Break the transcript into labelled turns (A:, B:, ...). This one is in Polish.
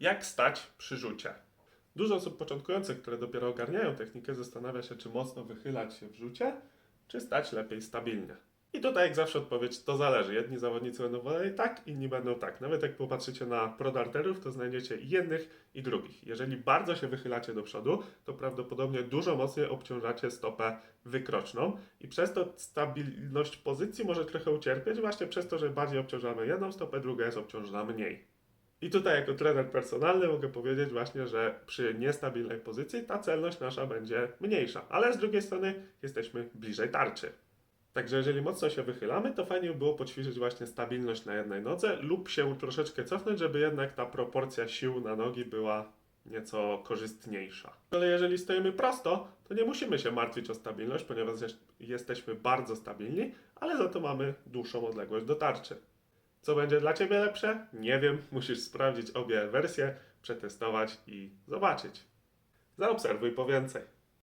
A: Jak stać przy rzucie? Dużo osób początkujących, które dopiero ogarniają technikę, zastanawia się, czy mocno wychylać się w rzucie, czy stać lepiej stabilnie. I tutaj jak zawsze odpowiedź to zależy. Jedni zawodnicy będą woleli tak, inni będą tak. Nawet jak popatrzycie na prodarterów, to znajdziecie jednych i drugich. Jeżeli bardzo się wychylacie do przodu, to prawdopodobnie dużo mocniej obciążacie stopę wykroczną i przez to stabilność pozycji może trochę ucierpieć właśnie przez to, że bardziej obciążamy jedną stopę, druga jest obciążona mniej. I tutaj jako trener personalny mogę powiedzieć właśnie, że przy niestabilnej pozycji ta celność nasza będzie mniejsza, ale z drugiej strony jesteśmy bliżej tarczy. Także jeżeli mocno się wychylamy, to fajnie by było poćwiczyć właśnie stabilność na jednej nodze lub się troszeczkę cofnąć, żeby jednak ta proporcja sił na nogi była nieco korzystniejsza. Ale jeżeli stoimy prosto, to nie musimy się martwić o stabilność, ponieważ jest- jesteśmy bardzo stabilni, ale za to mamy dłuższą odległość do tarczy. Co będzie dla Ciebie lepsze? Nie wiem, musisz sprawdzić obie wersje, przetestować i zobaczyć. Zaobserwuj po więcej.